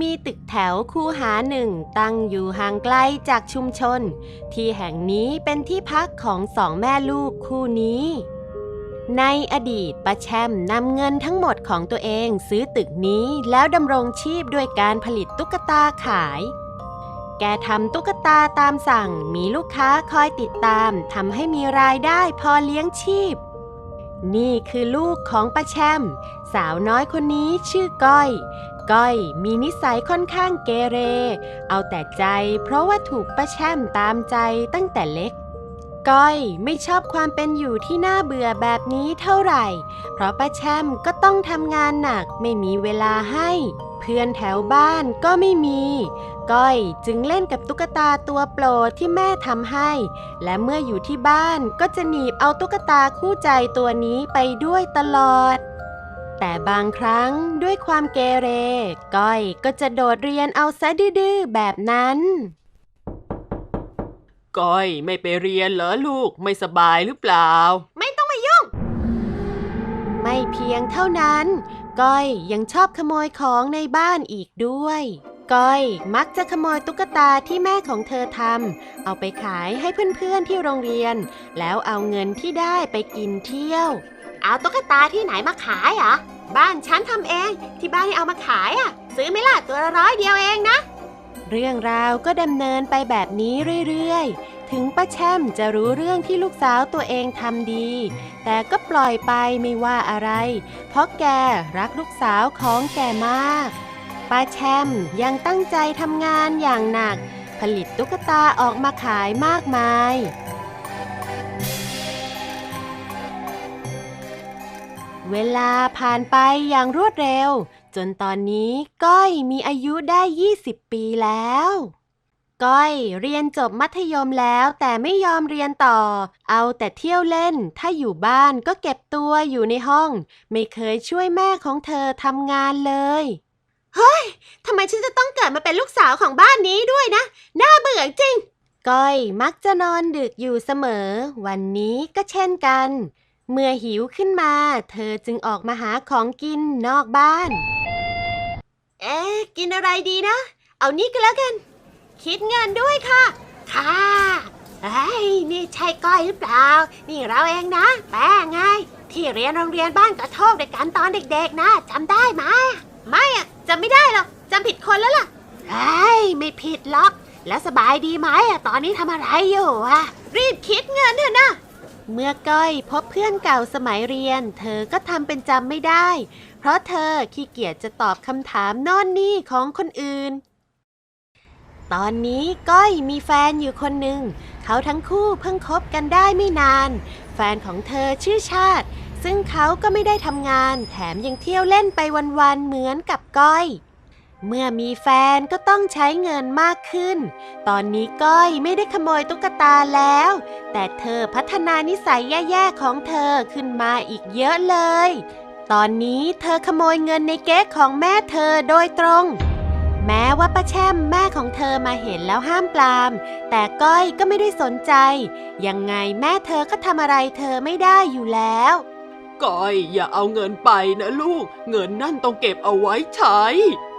มีตึกแถวคู่หาหนึ่งตั้งอยู่ห่างไกลจากชุมชน ที่แห่งนี้เป็นที่พักของสองแม่ลูกคู่นี้ ในอดีตป้าแชมนำเงินทั้งหมดของตัวเองซื้อตึกนี้แล้วดำรงชีพด้วยการผลิตตุ๊กตาขาย แกทำตุ๊กตาตามสั่งมีลูกค้าคอยติดตามทำให้มีรายได้พอเลี้ยงชีพ นี่คือลูกของป้าแชมสาวน้อยคนนี้ชื่อก้อย ก้อยมีนิสัยค่อนข้างเกเร เอาแต่ใจเพราะว่าถูกป้าแช่มตามใจตั้งแต่เล็ก ก้อยไม่ชอบความเป็นอยู่ที่น่าเบื่อแบบนี้เท่าไหร่ เพราะป้าแช่มก็ต้องทำงานหนักไม่มีเวลาให้ เพื่อนแถวบ้านก็ไม่มี ก้อยจึงเล่นกับตุ๊กตาตัวโปรดที่แม่ทำให้ และเมื่ออยู่ที่บ้านก็จะหนีบเอาตุ๊กตาคู่ใจตัวนี้ไปด้วยตลอด แต่บางครั้งด้วยความเกเร ก้อยก็จะโดดเรียนเอาซะดื้อๆแบบนั้น ก้อยไม่ไปเรียนเหรอลูกไม่สบายหรือเปล่า ไม่ต้องมายุ่ง ไม่เพียงเท่านั้น ก้อยยังชอบขโมยของในบ้านอีกด้วย ก้อยมักจะขโมยตุ๊กตาที่แม่ของเธอทำเอาไปขายให้เพื่อนๆที่โรงเรียน แล้วเอาเงินที่ได้ไปกินเที่ยว เอาตุ๊กตาที่ไหนมาขายอะบ้านฉันทำเอง ที่บ้านให้เอามาขายอะ ซื้อไม่ล่ะตัวละร้อยเดียวเองนะ เรื่องราวก็ดำเนินไปแบบนี้เรื่อยๆ ถึงป้าแช่มจะรู้เรื่องที่ลูกสาวตัวเองทำดี แต่ก็ปล่อยไปไม่ว่าอะไร เพราะแกรักลูกสาวของแกมาก ป้าแช่มยังตั้งใจทำงานอย่างหนัก ผลิตตุ๊กตาออกมาขายมากมาย เวลาผ่านไปอย่างรวดเร็ว จนตอนนี้ก้อยมีอายุได้ 20 ปีแล้ว ก้อยเรียนจบมัธยมแล้วแต่ไม่ยอมเรียนต่อ เอาแต่เที่ยวเล่น ถ้าอยู่บ้านก็เก็บตัวอยู่ในห้อง ไม่เคยช่วยแม่ของเธอทำงานเลย เฮ้ยทำไมฉันจะต้องเกิดมาเป็นลูกสาวของบ้านนี้ด้วยนะ น่าเบื่อจริง ก้อยมักจะนอนดึกอยู่เสมอ วันนี้ก็เช่นกัน เมื่อหิวขึ้นมา เธอจึงออกมาหาของกินนอกบ้าน เอ๊ะ กินอะไรดีนะ เอานี่ก็แล้วกัน คิดเงินด้วยค่ะ ค่ะเฮ้ยนี่ใช่ก้อยหรือเปล่า นี่เราเองนะ แป้งไง ที่เรียนโรงเรียนบ้านกระโทกด้วยกันตอนเด็กๆนะจำได้ไหมไม่อะจำไม่ได้หรอกจำผิดคนแล้วล่ะเฮ้ยไม่ผิดหรอก แล้วสบายดีไหมอะตอนนี้ทำอะไรอยู่อะรีบคิดเงินเถอะนะ เมื่อก้อยพบเพื่อนเก่าสมัยเรียน เธอก็ทำเป็นจำไม่ได้ เพราะเธอขี้เกียจจะตอบคำถามโน่นนี่ของคนอื่น ตอนนี้ก้อยมีแฟนอยู่คนหนึ่ง เขาทั้งคู่เพิ่งคบกันได้ไม่นาน แฟนของเธอชื่อชาติ ซึ่งเขาก็ไม่ได้ทำงาน แถมยังเที่ยวเล่นไปวันๆเหมือนกับก้อย เมื่อมีแฟนก็ต้องใช้เงินมากขึ้น ตอนนี้ก้อยไม่ได้ขโมยตุ๊กตาแล้ว แต่เธอพัฒนานิสัยแย่ๆของเธอขึ้นมาอีกเยอะเลย ตอนนี้เธอขโมยเงินในเก๊กของแม่เธอโดยตรง แม้ว่าป้าแช่มแม่ของเธอมาเห็นแล้วห้ามปราม แต่ก้อยก็ไม่ได้สนใจ ยังไงแม่เธอก็ทำอะไรเธอไม่ได้อยู่แล้วก้อยอย่าเอาเงินไปนะลูก เงินนั่นต้องเก็บเอาไว้ใช้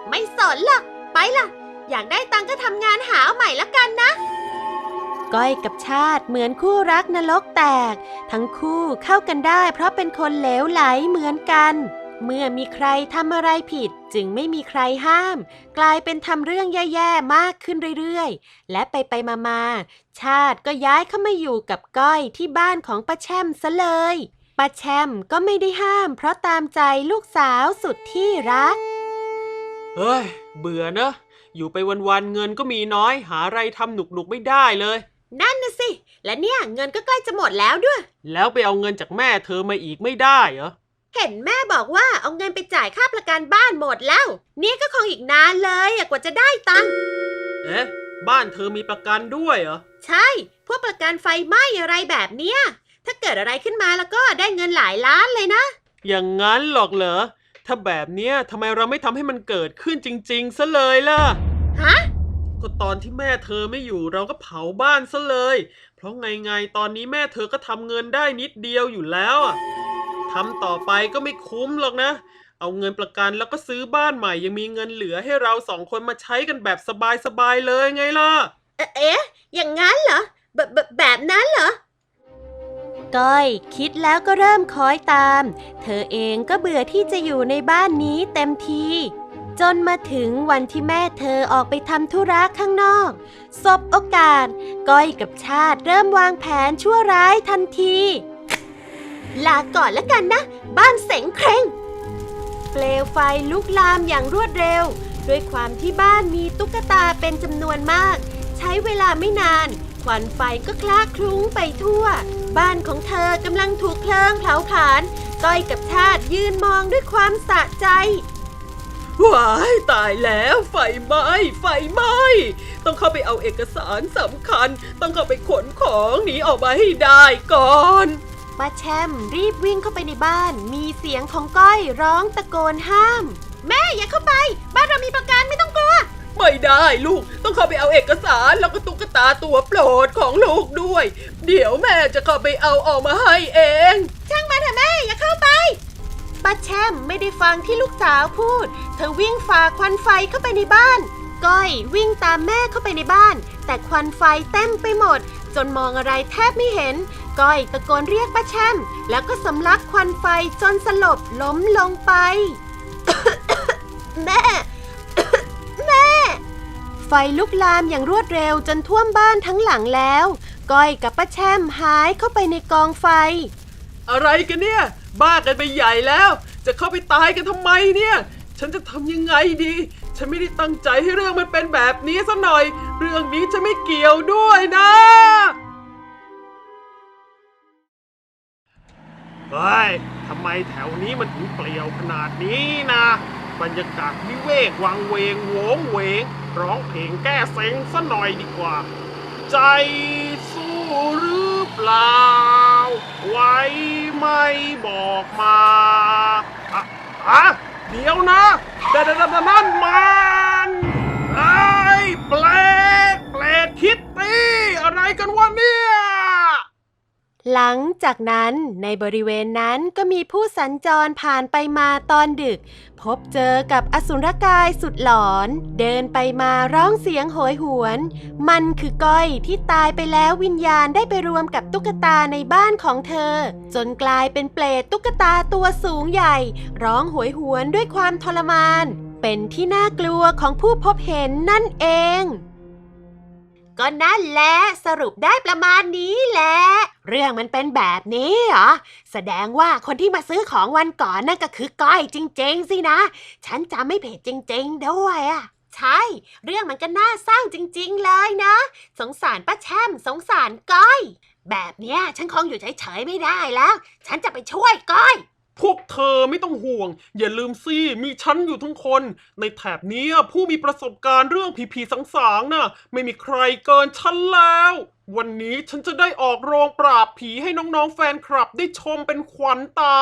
ไม่สนหรอก ไปล่ะ อยากได้ตังก็ทำงานหาเอาใหม่ละกันนะ ก้อยกับชาติเหมือนคู่รักนรกแตก ทั้งคู่เข้ากันได้เพราะเป็นคนเหลวไหลเหมือนกัน เมื่อมีใครทำอะไรผิด จึงไม่มีใครห้าม กลายเป็นทำเรื่องแย่ๆมากขึ้นเรื่อยๆ และไปไปมามาๆชาติก็ย้ายเข้ามาอยู่กับก้อยที่บ้านของป้าแช่มซะเลยป้าแช่มก็ไม่ได้ห้ามเพราะตามใจลูกสาวสุดที่รัก เฮ้ย เบื่อนะอยู่ไปวันๆเงินก็มีน้อย หาอะไรทำหนุกๆไม่ได้เลย นั่นนะสิ และเนี่ยเงินก็ใกล้จะหมดแล้วด้วย แล้วไปเอาเงินจากแม่เธอมาอีกไม่ได้เหรอ เห็นแม่บอกว่าเอาเงินไปจ่ายค่าประกันบ้านหมดแล้ว เนี่ยก็คงอีกนานเลยอะกว่าจะได้ตังค์เอ๊ะ บ้านเธอมีประกันด้วยเหรอ ใช่ พวกประกันไฟไหม้อะไรแบบเนี้ยถ้าเกิดอะไรขึ้นมาแล้วก็ได้เงินหลายล้านเลยนะ อย่างนั้นหรอกเหรอ ถ้าแบบเนี้ยทำไมเราไม่ทำให้มันเกิดขึ้นจริงๆซะเลยล่ะ ฮะ ก็ตอนที่แม่เธอไม่อยู่เราก็เผาบ้านซะเลย เพราะไงไงๆตอนนี้แม่เธอก็ทำเงินได้นิดเดียวอยู่แล้วอะทำต่อไปก็ไม่คุ้มหรอกนะ เอาเงินประกันแล้วก็ซื้อบ้านใหม่ยังมีเงินเหลือให้เราสองคนมาใช้กันแบบสบายๆเลยไงล่ะ เอ๊ะ อย่างนั้นเหรอ แบบแบบนั้นเหรอ ก้อย คิดแล้วก็เริ่มคอยตาม เธอเองก็เบื่อที่จะอยู่ในบ้านนี้เต็มที จนมาถึงวันที่แม่เธอออกไปทำธุระข้างนอกสบโอกาส ก้อยกับชาติเริ่มวางแผนชั่วร้ายทันที ลาก่อนแล้วกันนะ บ้านเสงเคร่งเปลวไฟลุกลามอย่างรวดเร็ว ด้วยความที่บ้านมีตุ๊กตาเป็นจำนวนมาก ใช้เวลาไม่นาน ควันไฟก็คลาคลุ้งไปทั่ว บ้านของเธอกำลังถูกเพลิงเผาผลาญก้อยกับชาติยืนมองด้วยความสะใจว้ายตายแล้วไฟไหม้ไฟไหม้ต้องเข้าไปเอาเอกสารสำคัญ ต้องเข้าไปขนของหนีออกมาให้ได้ก่อนป้าแชมรีบวิ่งเข้าไปในบ้าน มีเสียงของก้อยร้องตะโกนห้าม แม่อย่าเข้าไป บ้านเรามีประกันไม่ต้องกลัว ไม่ได้ลูก ต้องเข้าไปเอาเอกสารแล้วก็ตุ๊กตาตัวโปรดของลูกด้วย เดี๋ยวแม่จะเข้าไปเอาออกมาให้เอง ช่างมาเถอะแม่อย่าเข้าไปป้าแชมไม่ได้ฟังที่ลูกสาวพูด เธอวิ่งฝ่าควันไฟเข้าไปในบ้าน ก้อยวิ่งตามแม่เข้าไปในบ้าน แต่ควันไฟเต็มไปหมด จนมองอะไรแทบไม่เห็น ก้อยตะโกนเรียกป้าแชมแล้วก็สำลักควันไฟจนสลบล้มลงไป แม่แม่ ไฟลุกลามอย่างรวดเร็วจนท่วมบ้านทั้งหลังแล้ว ก้อยกับป้าแชมหายเข้าไปในกองไฟ อะไรกันเนี่ย บ้ากันไปใหญ่แล้ว จะเข้าไปตายกันทำไมเนี่ย ฉันจะทำยังไงดี ฉันไม่ได้ตั้งใจให้เรื่องมันเป็นแบบนี้ซะหน่อย เรื่องนี้จะไม่เกี่ยวด้วยนะเฮ้ยทำไมแถวนี้มันถึงเปลี่ยวขนาดนี้นะ บรรยากาศวิเวกวังเวงโหวงเหวง ร้องเพลงแก้เซ็งซะหน่อยดีกว่า ใจสู้หรือเปล่า ไว้ไม่บอกมาอะอะเดี๋ยวนะเดดดนั่นมันไอ้เปลดเปลดคิตตี้อะไรกันวะ หลังจากนั้นในบริเวณนั้นก็มีผู้สัญจรผ่านไปมาตอนดึก พบเจอกับอสุรกายสุดหลอน เดินไปมาร้องเสียงโหยหวน มันคือก้อยที่ตายไปแล้ววิญญาณได้ไปรวมกับตุ๊กตาในบ้านของเธอ จนกลายเป็นเปลตตุ๊กตาตัวสูงใหญ่ ร้องโหยหวนด้วยความทรมาน เป็นที่น่ากลัวของผู้พบเห็นนั่นเอง ก็นั่นแหละสรุปได้ประมาณนี้แหละ เรื่องมันเป็นแบบนี้เหรอ แสดงว่าคนที่มาซื้อของวันก่อนนั่นก็คือก้อยจริง ๆ สินะ ฉันจำไม่ผิดจริง ๆ ด้วยอะใช่ เรื่องมันก็น่าเศร้าจริง ๆ เลยนะ สงสารป้าแช่มสงสารก้อย แบบเนี้ยฉันคงอยู่เฉยๆไม่ได้แล้ว ฉันจะไปช่วยก้อย พวกเธอไม่ต้องห่วง อย่าลืมสิมีฉันอยู่ทั้งคน ในแถบนี้ผู้มีประสบการณ์เรื่องผีๆสางๆน่ะไม่มีใครเกินฉันแล้ว วันนี้ฉันจะได้ออกโรงปราบผีให้น้องๆแฟนคลับได้ชมเป็นขวัญตา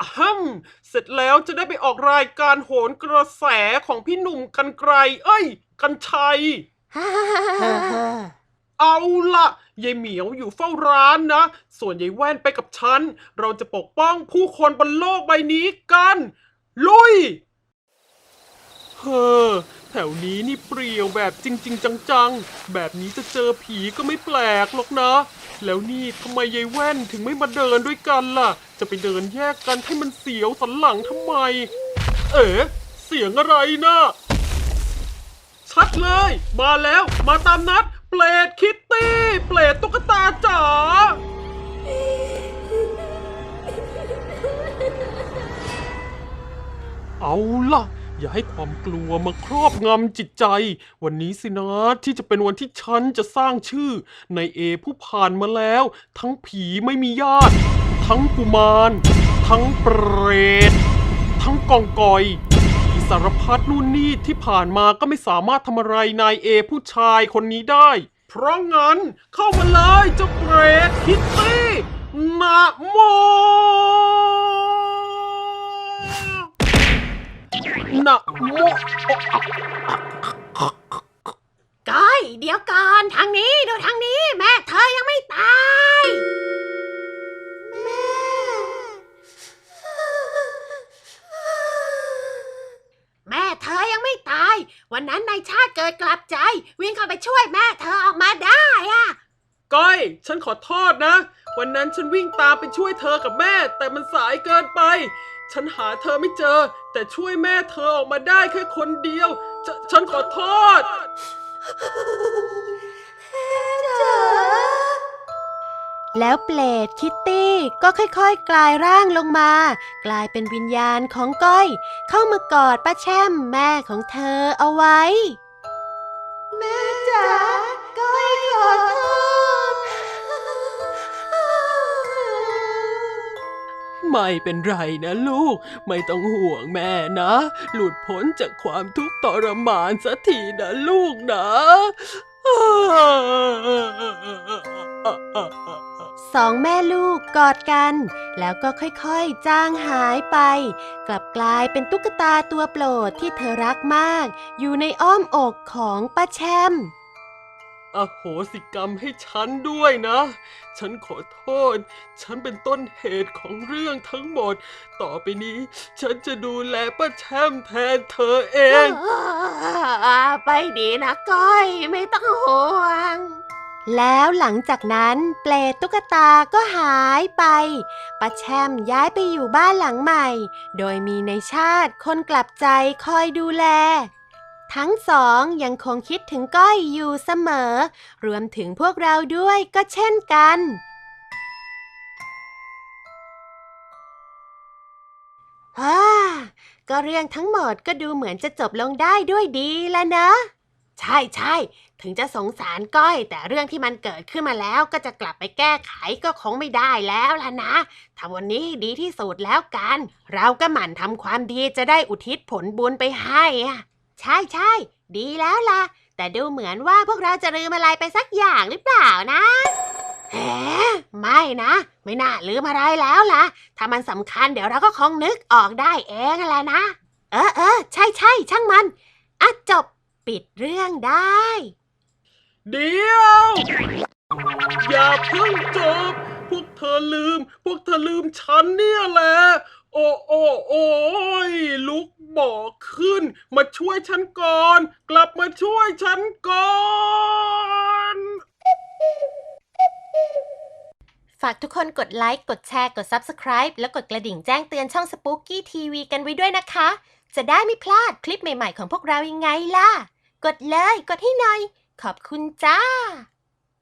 อะฮัมเสร็จแล้วจะได้ไปออกรายการโหนกระแสของพี่หนุ่มกันไกร เอ้ย กันชัย เอาละยายเหมียวอยู่เฝ้าร้านนะ ส่วนยายแว่นไปกับฉัน เราจะปกป้องผู้คนบนโลกใบนี้กัน ลุย เฮ้อ แถวนี้นี่เปรี่ยวแบบจริง ๆ จังๆ แบบนี้จะเจอผีก็ไม่แปลกหรอกนะ แล้วนี่ทำไมยายแว่นถึงไม่มาเดินด้วยกันล่ะ จะไปเดินแยกกันให้มันเสียวสันหลังทำไม เอ๋เสียงอะไรนะชัดเลย มาแล้ว มาตามนัด เปลดคิตตี้ เปลดตุ๊กตาจ๋า เอาล่ะ อย่าให้ความกลัวมาครอบงำจิตใจ วันนี้สินะที่จะเป็นวันที่ฉันจะสร้างชื่อ ในเอผู้ผ่านมาแล้ว ทั้งผีไม่มีญาติ ทั้งกุมาร ทั้งเปรต ทั้งกองกอย สารพัดนู่นนี่ที่ผ่านมาก็ไม่สามารถทำอะไรนายเอผู้ชายคนนี้ได้ เพราะงั้นเข้ามาเลยเจ้าเกรดคิตตี้นะโมนะโม บใจ วิ่งเข้าไปช่วยแม่เธอออกมาได้อะก้อย ฉันขอโทษนะ วันนั้นฉันวิ่งตามไปช่วยเธอกับแม่ แต่มันสายเกินไป ฉันหาเธอไม่เจอ แต่ช่วยแม่เธอออกมาได้แค่คนเดียวฉนฉันขอโทษ แล้วเปลดคิตตี้ก็ค่อยๆ กลายร่างลงมา กลายเป็นวิญญาณของก้อย เข้ามากอดป้าแช่มแม่ของเธอเอาไว้ แม่จ๋าก้อยขอโทษ ไม่เป็นไรนะลูก ไม่ต้องห่วงแม่นะ หลุดพ้นจากความทุกข์ทรมานสักทีนะลูกนะ สองแม่ลูกกอดกัน แล้วก็ค่อยๆจางหายไป กลับกลายเป็นตุ๊กตาตัวโปรดที่เธอรักมาก อยู่ในอ้อมอกของป้าแช่มอโหสิกรรมให้ฉันด้วยนะ ฉันขอโทษ ฉันเป็นต้นเหตุของเรื่องทั้งหมด ต่อไปนี้ ฉันจะดูแลป้าแช่มแทนเธอเอง ไปดีนะก้อย ไม่ต้องห่วง แล้วหลังจากนั้นเปลตตุ๊กตาก็หายไปป้าแช่มย้ายไปอยู่บ้านหลังใหม่ โดยมีในชาติคนกลับใจคอยดูแล ทั้งสองยังคงคิดถึงก้อยอยู่เสมอ รวมถึงพวกเราด้วยก็เช่นกันฮ่าก็เรื่องทั้งหมดก็ดูเหมือนจะจบลงได้ด้วยดีแล้วนะ ใช่ใช่ถึงจะสงสารก้อย แต่เรื่องที่มันเกิดขึ้นมาแล้วก็จะกลับไปแก้ไขก็คงไม่ได้แล้วล่ะนะทำวันนี้ให้ดีที่สุดแล้วกัน เราก็หมั่นทำความดีจะได้อุทิศผลบุญไปให้อะใช่ใช่ดีแล้วล่ะ แต่ดูเหมือนว่าพวกเราจะลืมอะไรไปสักอย่างหรือเปล่านะแหมไม่นะ ไม่น่าลืมอะไรแล้วล่ะ ถ้ามันสำคัญเดี๋ยวเราก็คงนึกออกได้เองแหละนะ เออเออใช่ใช่ช่างมันอะจบ ปิดเรื่องได้ เดี๋ยว อย่าเพิ่งจบ พวกเธอลืม พวกเธอลืมฉันเนี่ยแหละ โอ้โอ้โอ้ยลุกบอกขึ้น มาช่วยฉันก่อน กลับมาช่วยฉันก่อน ฝากทุกคนกดไลค์ กดแชร์ กด Subscribe แล้วกดกระดิ่งแจ้งเตือนช่อง Spooky TV กันไว้ด้วยนะคะ จะได้ไม่พลาดคลิปใหม่ ๆ ของพวกเรายังไงล่ะ กดเลย กดให้หน่อย ขอบคุณจ้า